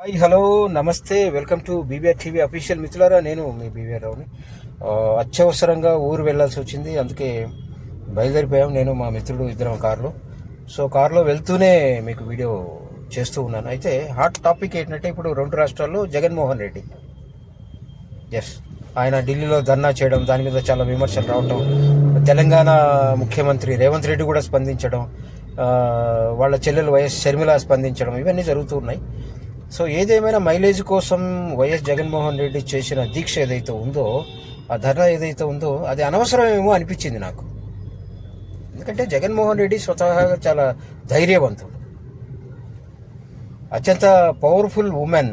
Hi hello namaste welcome to BBR TV official మిత్రులారా నేను మీ BBR రావుని అత్యవసరంగా ఊరు వెళ్ళాల్సి వచ్చింది అందుకే బయలుదేరిపోయాం. నేను మా మిత్రుడు ఇద్దరం కారులో. సో కారులో వెళ్తూనే మీకు వీడియో చేస్తూ ఉన్నాను. అయితే హాట్ టాపిక్ ఏంటంటే ఇప్పుడు రెండు రాష్ట్రాల్లో జగన్మోహన్ రెడ్డి. ఎస్ ఆయన ఢిల్లీలో ధర్నా చేయడం దాని మీద చాలా విమర్శలు రావటం తెలంగాణ ముఖ్యమంత్రి రేవంత్ రెడ్డి కూడా స్పందించడం వాళ్ళ చెల్లెలు వైఎస్ షర్మిల స్పందించడం ఇవన్నీ జరుగుతూ ఉన్నాయి. సో ఏదేమైనా మైలేజ్ కోసం వైఎస్ జగన్మోహన్ రెడ్డి చేసిన దీక్ష ఏదైతే ఉందో ఆ ధర్నా ఏదైతే ఉందో అది అనవసరమేమో అనిపించింది నాకు. ఎందుకంటే జగన్మోహన్ రెడ్డి స్వతహాగా చాలా ధైర్యవంతుడు. అత్యంత పవర్ఫుల్ ఉమెన్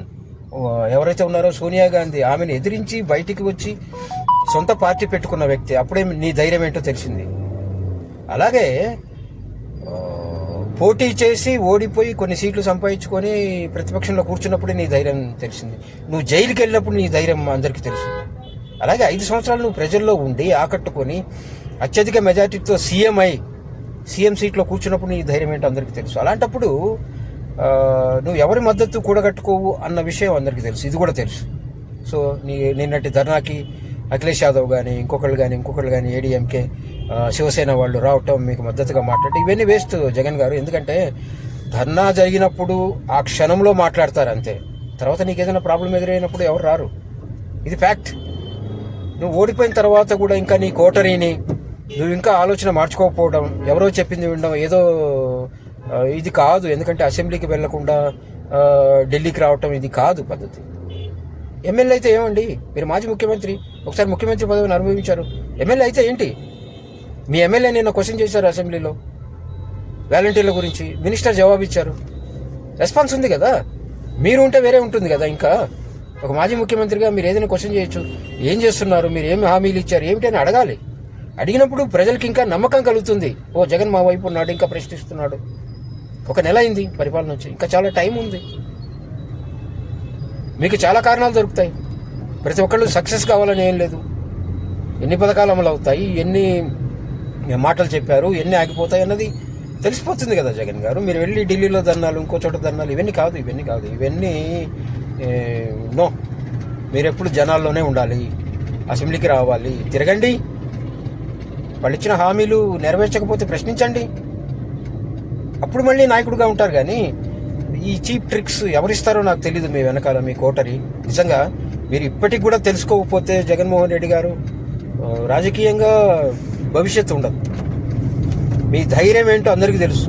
ఎవరైతే ఉన్నారో సోనియా గాంధీ ఆమెను ఎదిరించి బయటికి వచ్చి సొంత పార్టీ పెట్టుకున్న వ్యక్తి. అప్పుడే నీ ధైర్యం ఏంటో తెలిసింది. అలాగే పోటీ చేసి ఓడిపోయి కొన్ని సీట్లు సంపాదించుకొని ప్రతిపక్షంలో కూర్చున్నప్పుడే నీ ధైర్యం తెలిసింది. నువ్వు జైలుకి వెళ్ళినప్పుడు నీ ధైర్యం అందరికీ తెలుసు అలాగే ఐదు సంవత్సరాలు నువ్వు ప్రజల్లో ఉండి ఆకట్టుకొని అత్యధిక మెజార్టీతో సీఎం అయి సీఎం సీట్లో కూర్చున్నప్పుడు నీ ధైర్యం ఏంటో అందరికీ తెలుసు. అలాంటప్పుడు నువ్వు ఎవరి మద్దతు కూడగట్టుకోవు అన్న విషయం అందరికీ తెలుసు. ఇది కూడా తెలుసు. సో నీ నిన్నటి ధర్నాకి అఖిలేష్ యాదవ్ కానీ ఇంకొకళ్ళు కానీ ఇంకొకళ్ళు కానీ ఏడీఎంకే శివసేన వాళ్ళు రావటం మీకు మద్దతుగా మాట్లాడటం ఇవన్నీ వేస్ట్ జగన్ గారు. ఎందుకంటే ధర్నా జరిగినప్పుడు ఆ క్షణంలో మాట్లాడతారు అంతే. తర్వాత నీకు ఏదైనా ప్రాబ్లం ఎదురైనప్పుడు ఎవరు రారు. ఇది ఫ్యాక్ట్. నువ్వు ఓడిపోయిన తర్వాత కూడా ఇంకా నీ కోటరీని నువ్వు ఇంకా ఆలోచన మార్చుకోకపోవడం ఎవరో చెప్పింది వినడం ఏదో ఇది కాదు. ఎందుకంటే అసెంబ్లీకి వెళ్ళకుండా ఢిల్లీకి రావటం ఇది కాదు పద్ధతి. ఎమ్మెల్యే అయితే ఏమండి? మీరు మాజీ ముఖ్యమంత్రి. ఒకసారి ముఖ్యమంత్రి పదవిని అనుభవించారు. ఎమ్మెల్యే అయితే ఏంటి? మీ ఎమ్మెల్యే నిన్న క్వశ్చన్ చేశారు అసెంబ్లీలో. వాలంటీర్ల గురించి మినిస్టర్ జవాబు ఇచ్చారు. రెస్పాన్స్ ఉంది కదా? మీరు ఉంటే వేరే ఉంటుంది కదా ఇంకా? ఒక మాజీ ముఖ్యమంత్రిగా మీరు ఏదైనా క్వశ్చన్ చేయొచ్చు. ఏం చేస్తున్నారు? మీరు ఏమి హామీలు ఇచ్చారు? ఏమిటని అడగాలి. అడిగినప్పుడు ప్రజలకి ఇంకా నమ్మకం కలుగుతుంది. ఓ జగన్ మా వైపు ఉన్నాడు ఇంకా ప్రశ్నిస్తున్నాడు. ఒక నెల అయింది పరిపాలన వచ్చి ఇంకా చాలా టైం ఉంది. మీకు చాలా కారణాలు దొరుకుతాయి. ప్రతి ఒక్కళ్ళు సక్సెస్ కావాలని ఏం లేదు. ఎన్ని పథకాలు అమలు అవుతాయి ఎన్ని మాటలు చెప్పారు ఎన్ని ఆగిపోతాయి అన్నది తెలిసిపోతుంది కదా జగన్ గారు. మీరు వెళ్ళి ఢిల్లీలో ధర్నాలు ఇంకో చోట ధర్నాలు ఇవన్నీ కాదు ఇవన్నీ కాదు. ఇవన్నీ నో. మీరు ఎప్పుడు జనాల్లోనే ఉండాలి అసెంబ్లీకి రావాలి తిరగండి. వాళ్ళు ఇచ్చిన హామీలు నెరవేర్చకపోతే ప్రశ్నించండి. అప్పుడు మళ్ళీ నాయకుడిగా ఉంటారు కానీ ఈ చీప్ ట్రిక్స్ ఎవరిస్తారో నాకు తెలియదు మీ వెనకాల మీ కోటరి. నిజంగా మీరు ఇప్పటికి కూడా తెలుసుకోకపోతే జగన్మోహన్ రెడ్డి గారు రాజకీయంగా భవిష్యత్తు ఉండదు. మీ ధైర్యం ఏంటో అందరికీ తెలుసు.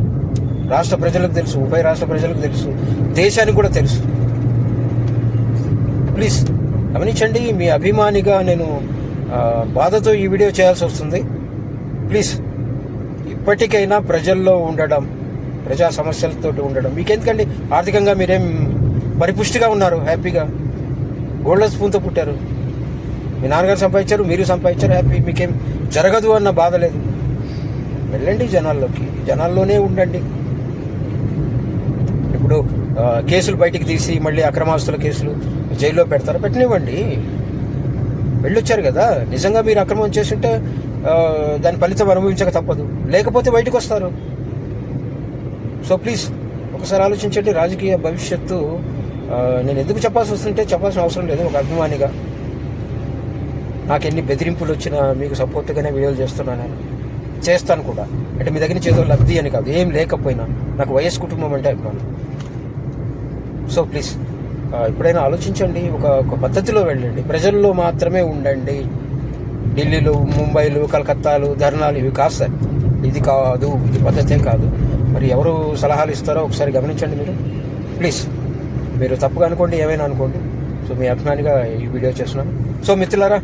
రాష్ట్ర ప్రజలకు తెలుసు ఉభయ రాష్ట్ర ప్రజలకు తెలుసు దేశానికి కూడా తెలుసు. ప్లీజ్ గమనించండి మీ అభిమానిగా నేను బాధతో ఈ వీడియో చేయాల్సి వస్తుంది. ప్లీజ్ ఇప్పటికైనా ప్రజల్లో ఉండడం ప్రజా సమస్యలతో ఉండడం మీకెందుకండి? ఆర్థికంగా మీరేం పరిపుష్టిగా ఉన్నారు హ్యాపీగా? గోల్డెన్ స్పూన్తో పుట్టారు. మీ నాన్నగారు సంపాదించారు మీరు సంపాదించారు హ్యాపీ మీకేం జరగదు అన్న బాధ లేదు. వెళ్ళండి జనాల్లోకి జనాల్లోనే ఉండండి. ఇప్పుడు కేసులు బయటికి తీసి మళ్ళీ అక్రమాస్తుల కేసులు జైల్లో పెడతారు? పెట్టనివ్వండి. వెళ్ళొచ్చారు కదా. నిజంగా మీరు అక్రమం చేస్తుంటే దాని ఫలితం అనుభవించక తప్పదు. లేకపోతే బయటకు వస్తారు సో ప్లీజ్ ఒకసారి ఆలోచించండి. రాజకీయ భవిష్యత్తు నేను ఎందుకు చెప్పాల్సి వస్తుంటే చెప్పాల్సిన అవసరం లేదు ఒక అభిమానిగా. నాకు ఎన్ని బెదిరింపులు వచ్చినా మీకు సపోర్ట్గానే వీడియోలు చేస్తున్నాను నేను. చేస్తాను కూడా. అంటే మీ దగ్గర నుంచి ఏదో లబ్ధి అని కాదు. ఏం లేకపోయినా నాకు వయస్ కుటుంబం అంటే అభిమానం. సో ప్లీజ్ ఎప్పుడైనా ఆలోచించండి ఒక ఒక పద్ధతిలో వెళ్ళండి. ప్రజల్లో మాత్రమే ఉండండి. ఢిల్లీలు ముంబైలు కలకత్తాలు ధర్నాలు ఇవి కాదు సార్. ఇది కాదు ఇది పద్ధతే కాదు. మరి ఎవరు సలహాలు ఇస్తారో ఒకసారి గమనించండి మీరు. ప్లీజ్ మీరు తప్పుగా అనుకోండి ఏమైనా అనుకోండి. సో మీ అభిమానిగా ఈ వీడియో చేస్తున్నాను. సో మిత్రులారా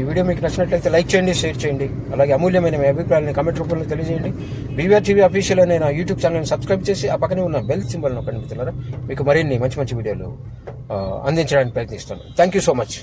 ఈ వీడియో మీకు నచ్చినట్లయితే లైక్ చేయండి షేర్ చేయండి. అలాగే అమూల్యమైన మీ అభిప్రాయాలను కమెంట్ రూపంలో తెలియజేయండి. బీవీఆర్ టీవీ అఫీషియల్ అనే నా యూట్యూబ్ ఛానల్ని సబ్స్క్రైబ్ చేసి ఆ పక్కనే ఉన్న బెల్ సింబల్ నొక్కండి మిత్రులారా. మీకు మరిన్ని మంచి మంచి వీడియోలు అందించడానికి ప్రయత్నిస్తాను థ్యాంక్ యూ సో మచ్